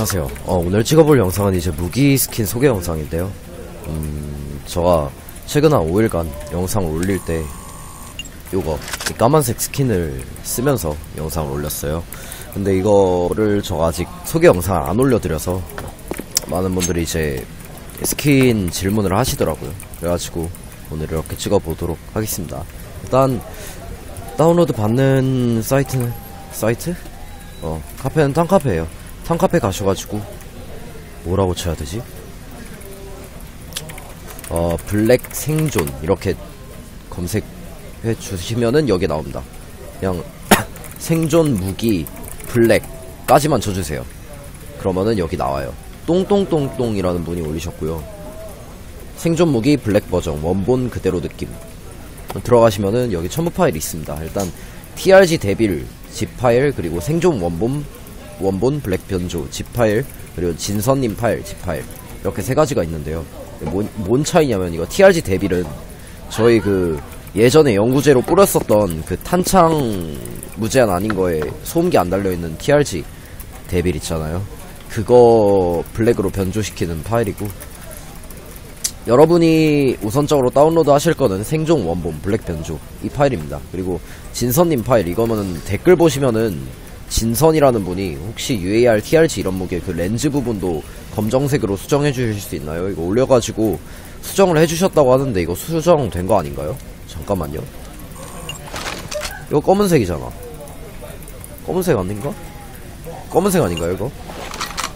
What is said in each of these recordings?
안녕하세요. 어, 오늘 찍어볼 영상은 이제 무기 스킨 소개 영상인데요. 음, 제가 최근 한 5일간 영상을 올릴 때 요거 이 까만색 스킨을 쓰면서 영상을 올렸어요. 근데 이거를 저 아직 소개 영상 안 올려드려서 많은 분들이 이제 스킨 질문을 하시더라고요. 그래가지고 오늘 이렇게 찍어보도록 하겠습니다. 일단 다운로드 받는 사이트는 사이트? 어 카페는 탕카페예요. 탕카페 가셔가지고 뭐라고 쳐야 되지? 어 블랙 생존 이렇게 검색해 주시면은 여기 나옵니다. 그냥 생존 무기 블랙까지만 쳐주세요. 그러면은 여기 나와요. 똥똥똥똥이라는 분이 올리셨고요. 생존 무기 블랙 버전 원본 그대로 느낌 들어가시면은 여기 첨부 파일이 있습니다. 일단 TRG 데빌 집 파일 그리고 생존 원본 원본 블랙 변조 집 파일 그리고 진선님 파일 집 파일 이렇게 세 가지가 있는데요. 뭔, 뭔 차이냐면 이거 TRG 데빌은 저희 그 예전에 연구제로 뿌렸었던 그 탄창 무제한 아닌 거에 소음기 안 달려있는 TRG 데빌 있잖아요. 그거 블랙으로 변조시키는 파일이고 여러분이 우선적으로 다운로드 하실 거는 생존 원본 블랙 변조 이 파일입니다. 그리고 진선님 파일 이거는 댓글 보시면은 진선이라는 분이 혹시 UAR, TRG 이런 무게 그 렌즈 부분도 검정색으로 수정해 주실 수 있나요? 이거 올려가지고 수정을 해주셨다고 하는데 이거 수정된 거 아닌가요? 잠깐만요. 이거 검은색이잖아. 검은색 아닌가? 검은색 아닌가요 이거?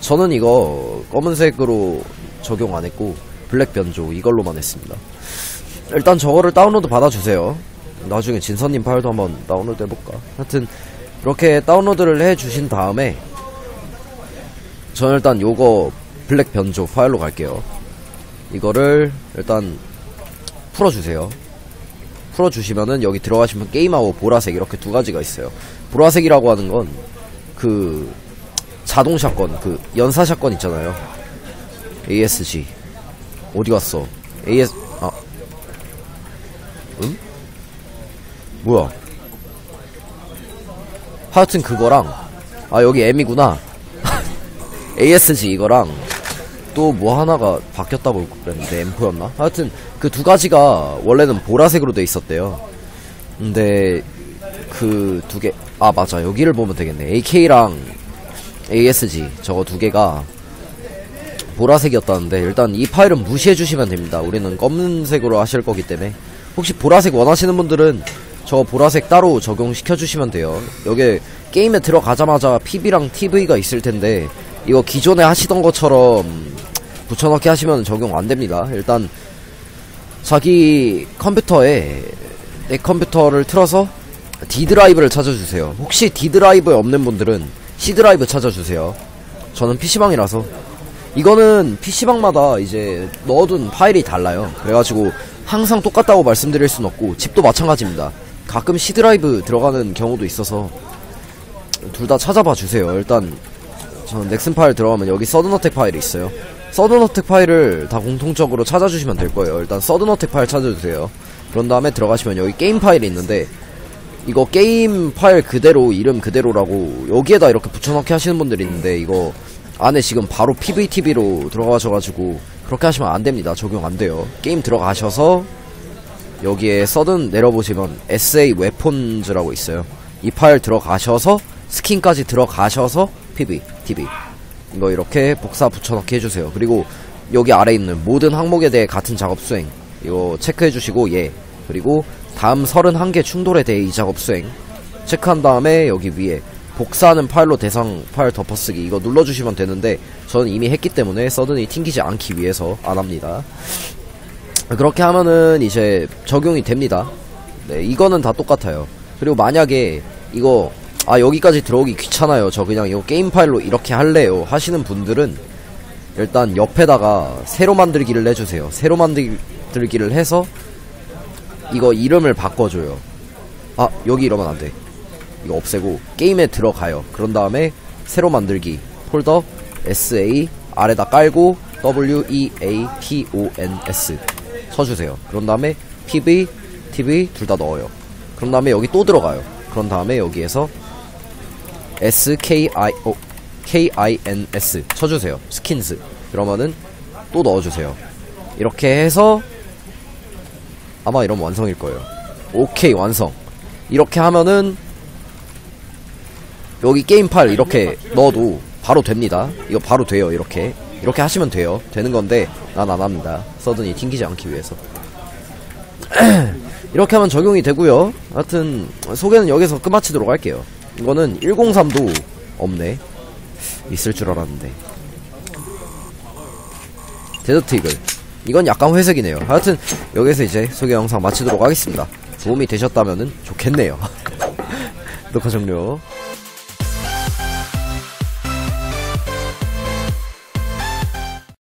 저는 이거 검은색으로 적용 안 했고 블랙 변조 이걸로만 했습니다. 일단 저거를 다운로드 받아주세요. 나중에 진선님 파일도 한번 다운로드 해볼까? 하여튼 이렇게 다운로드를 해주신 다음에 저는 일단 요거 블랙 변조 파일로 갈게요. 이거를 일단 풀어주세요. 풀어주시면은 여기 들어가시면 게임하고 보라색 이렇게 두 가지가 있어요. 보라색이라고 하는 건 그 자동 샷건, 그 연사 샷건 있잖아요. ASG. 어디 갔어? AS, 아. 응? 뭐야? 하여튼 그거랑, 아, 여기 M이구나. ASG 이거랑, 또 뭐 하나가 바뀌었다고 그랬는데, M4였나? 하여튼, 그 두 가지가 원래는 보라색으로 돼 있었대요. 근데, 그 두 개, 아, 맞아. 여기를 보면 되겠네. AK랑 ASG, 저거 두 개가, 보라색이었다는데 일단 이 파일은 무시해 주시면 됩니다. 우리는 검은색으로 하실 거기 때문에 혹시 보라색 원하시는 분들은 저 보라색 따로 적용시켜 주시면 돼요. 여기 게임에 들어가자마자 PB랑 TV가 있을 텐데 이거 기존에 하시던 것처럼 붙여넣기 하시면 적용 안 됩니다. 일단 자기 컴퓨터에 내 컴퓨터를 틀어서 D 드라이브를 찾아주세요. 혹시 D 드라이브에 없는 분들은 C 드라이브 찾아주세요. 저는 PC방이라서 이거는 PC방마다 이제 넣어둔 파일이 달라요. 그래가지고 항상 똑같다고 말씀드릴 순 없고 집도 마찬가지입니다. 가끔 C 드라이브 들어가는 경우도 있어서 둘 다 찾아봐 주세요. 일단 저는 넥슨 파일 들어가면 여기 서든어택 파일이 있어요. 서든어택 파일을 다 공통적으로 찾아주시면 될 거예요. 일단 서든어택 파일 찾아주세요. 그런 다음에 들어가시면 여기 게임 파일이 있는데 이거 게임 파일 그대로 이름 그대로라고 여기에다 이렇게 붙여넣기 하시는 분들이 있는데 이거 안에 지금 바로 PVTV로 들어가셔가지고 그렇게 하시면 안됩니다 적용 안돼요 게임 들어가셔서 여기에 서든 내려보시면 SA 웨폰즈라고 있어요. 이 파일 들어가셔서 스킨까지 들어가셔서 PV, TV 이거 이렇게 복사 붙여넣기 해주세요. 그리고 여기 아래 있는 모든 항목에 대해 같은 작업 수행. 이거 체크해주시고 예. 그리고 다음 31개 충돌에 대해 이 작업 수행. 체크한 다음에 여기 위에 복사하는 파일로 대상 파일 덮어쓰기. 이거 눌러주시면 되는데 저는 이미 했기 때문에 서든이 튕기지 않기 위해서 안합니다 그렇게 하면은 이제 적용이 됩니다. 네 이거는 다 똑같아요. 그리고 만약에 이거 아 여기까지 들어오기 귀찮아요. 저 그냥 이거 게임 파일로 이렇게 할래요. 하시는 분들은 일단 옆에다가 새로 만들기를 해주세요. 새로 만들기를 해서 이거 이름을 바꿔줘요. 아 여기 이러면 안 돼. 이거 없애고 게임에 들어가요. 그런 다음에 새로 만들기 폴더 SA 아래다 깔고 W E A P O N S 쳐주세요. 그런 다음에 PV, TV 둘 다 넣어요. 그런 다음에 여기 또 들어가요. 그런 다음에 여기에서 S K I 어 K-I-N-S 쳐주세요. 스킨스. 그러면은 또 넣어주세요. 이렇게 해서 아마 이러면 완성일 거예요. 오케이 완성. 이렇게 하면은 여기 게임팔 이렇게 넣어도 바로 됩니다. 이거 바로 돼요. 이렇게 이렇게 하시면 돼요. 되는 건데 난 안 합니다. 서든이 튕기지 않기 위해서. 이렇게 하면 적용이 되고요. 하여튼 소개는 여기서 끝마치도록 할게요. 이거는 103도 없네. 있을 줄 알았는데. 데저트 이글. 이건 약간 회색이네요. 하여튼 여기서 이제 소개 영상 마치도록 하겠습니다. 도움이 되셨다면 좋겠네요. 녹화 종료.